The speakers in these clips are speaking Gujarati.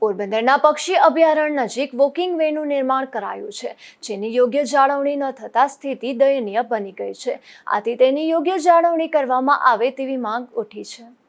પોરબંદરના પક્ષી અભયારણ્ય નજીક વોકિંગ વેનું નિર્માણ કરાયું છે, જેની યોગ્ય જાળવણી ન થતાં સ્થિતિ દયનીય બની ગઈ છે. આથી તેની યોગ્ય જાળવણી કરવામાં આવે તેવી માંગ ઉઠી છે.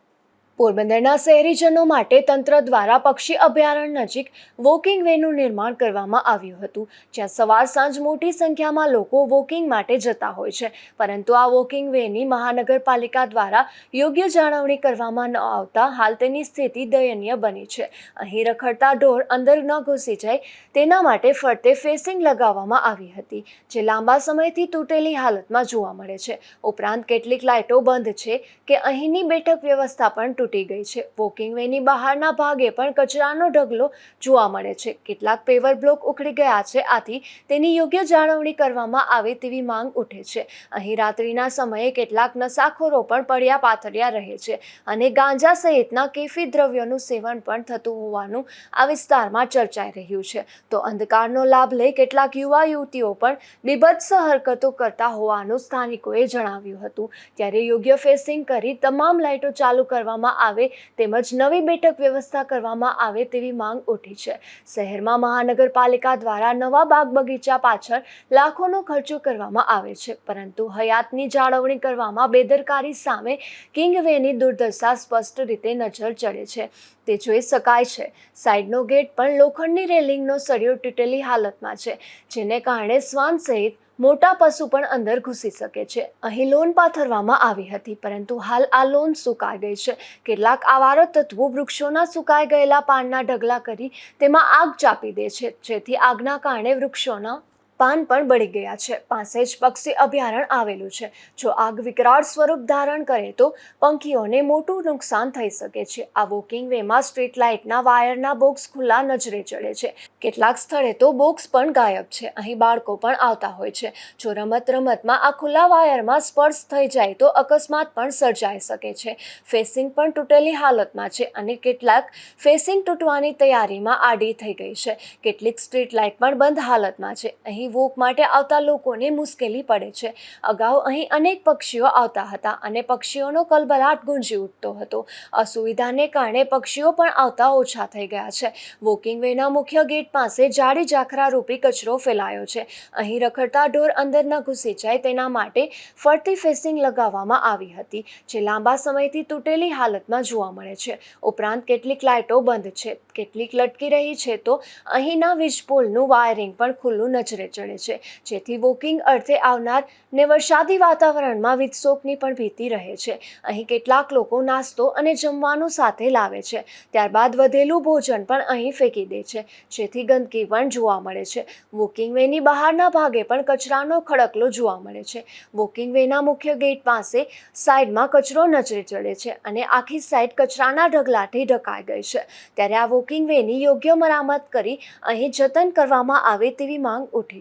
પોરબંદરના શહેરીજનો માટે તંત્ર દ્વારા પક્ષી અભયારણ્ય નજીક વોકિંગ વેનું નિર્માણ કરવામાં આવ્યું હતું, જ્યાં સવાર સાંજ મોટી સંખ્યામાં લોકો વોકિંગ માટે જતા હોય છે. પરંતુ આ વોકિંગ વેની મહાનગરપાલિકા દ્વારા યોગ્ય જાળવણી કરવામાં ન આવતા હાલ તેની સ્થિતિ દયનીય બની છે. અહીં રખડતા ઢોર અંદર ન ઘૂસી જાય, તેના માટે ફરતે ફેસિંગ લગાવવામાં આવી હતી, જે લાંબા સમયથી તૂટેલી હાલતમાં જોવા મળે છે. ઉપરાંત કેટલીક લાઇટો બંધ છે કે અહીંની બેઠક વ્યવસ્થા પણ તૂટી ગઈ છે. વોકિંગ વેની બહારના ભાગે પણ કચરાનો ઢગલો જોવા મળે છે. કેટલાક પેવર બ્લોક ઉખડી ગયા છે. આથી તેની યોગ્ય જાળવણી કરવામાં આવે તેવી માંગ ઉઠે છે. અહીં રાત્રિના સમયે કેટલાક નશાખોરો પણ પડ્યા પાથર્યા રહે છે અને ગાંજા સહિતના કેફી દ્રવ્યોનું સેવન પણ થતું હોવાનું આ વિસ્તારમાં ચર્ચાઈ રહ્યું છે. તો અંધકારનો લાભ લઈ કેટલાક યુવા યુવતીઓ પણ બીભત્સ હરકતો કરતા હોવાનું સ્થાનિકોએ જણાવ્યું હતું. ત્યારે યોગ્ય ફેસિંગ કરી તમામ લાઇટો ચાલુ કરવામાં આવે તેમજ નવી બેઠક વ્યવસ્થા કરવામાં આવે તેવી માંગ ઉઠી છે. શહેરમાં મહાનગરપાલિકા દ્વારા નવા બાગ બગીચા પાછળ લાખોનો ખર્ચો કરવામાં આવે છે. પરંતુ હયાતની જાળવણી કરવામાં બેદરકારી સામે કિંગવેની દુર્દશા સ્પષ્ટ રીતે નજર ચડે છે. તે જોઈ શકાય છે. સાઈડનો ગેટ પણ લોખંડની રેલિંગનો સળિયો તૂટેલી હાલતમાં છે, જેને કારણે શ્વાન સહિત મોટા પશુ પણ અંદર ઘૂસી શકે છે. અહીં લોન પાથરવામાં આવી હતી, પરંતુ હાલ આ લોન સુકાઈ ગઈ છે. કેટલાક આવારો તત્વો વૃક્ષોના સુકાઈ ગયેલા પાનના ઢગલા કરી તેમાં આગ ચાપી દે છે, જેથી આગના કારણે વૃક્ષોના પાન પણ બળી ગયા છે. પાસે જ પક્ષી અભયારણ્ય આવેલું છે. જો આગ વિકરાળ સ્વરૂપ ધારણ કરે તો પંખીઓને મોટું નુકસાન થઈ શકે છે. આ વોકિંગ વેમાં સ્ટ્રીટ લાઇટના વાયરના બોક્સ ખુલ્લા નજરે ચડે છે. કેટલાક સ્થળે તો બોક્સ પણ ગાયબ છે. અહીં બાળકો પણ આવતા હોય છે. જો રમત રમતમાં આ ખુલ્લા વાયરમાં સ્પર્શ થઈ જાય તો અકસ્માત પણ સર્જાઈ શકે છે. ફેસિંગ પણ તૂટેલી હાલતમાં છે અને કેટલાક ફેસિંગ તૂટવાની તૈયારીમાં આડી થઈ ગઈ છે. કેટલીક સ્ટ્રીટ લાઇટ પણ બંધ હાલતમાં છે. અહીં વોક માટે આવતા લોકોને મુશ્કેલી પડે છે. અગાઉ અહીં અનેક પક્ષીઓ આવતા હતા અને પક્ષીઓનો કલબલાટ ગુંજી ઉઠતો હતો. અસુવિધાને કારણે પક્ષીઓ પણ આવતા ઓછા થઈ ગયા છે. વોકિંગ વેના મુખ્ય ગેટ પાસે જાડી જાખરા રૂપી કચરો ફેલાયો છે. અહીં રખડતા ઢોર અંદર ન ઘૂસી જાય તેના માટે ફરતી ફેસિંગ લગાવવામાં આવી હતી, જે લાંબા સમયથી તૂટેલી હાલતમાં જોવા મળે છે. ઉપરાંત કેટલીક લાઇટો બંધ છે. કેટલીક લટકી રહી છે તો અહીંના વીજપોલનું વાયરિંગ પણ ખુલ્લું નજરે ચડે છે. જેથી વોકિંગ અર્થે આવનાર ને વરસાદી વાતાવરણમાં વીજશોકની પણ ભીતિ રહે છે. અહીં કેટલાક લોકો નાસ્તો અને જમવાનું સાથે લાવે છે. ત્યારબાદ વધેલું ભોજન પણ અહીં ફેંકી દે છે. જેથી ગંદકી પણ જોવા મળે છે. વોકિંગ વેની બહારના ભાગે પણ કચરાનો ખડકલો જોવા મળે છે. વોકિંગ વેના મુખ્ય ગેટ પાસે સાઈડમાં કચરો નજરે ચડે છે અને આખી સાઈડ કચરાના ઢગલાથી ઢકાઈ ગઈ છે. ત્યારે આ વોકિંગ વેની યોગ્ય મરામત કરી અહીં જતન કરવામાં આવે તેવી માંગ ઉઠી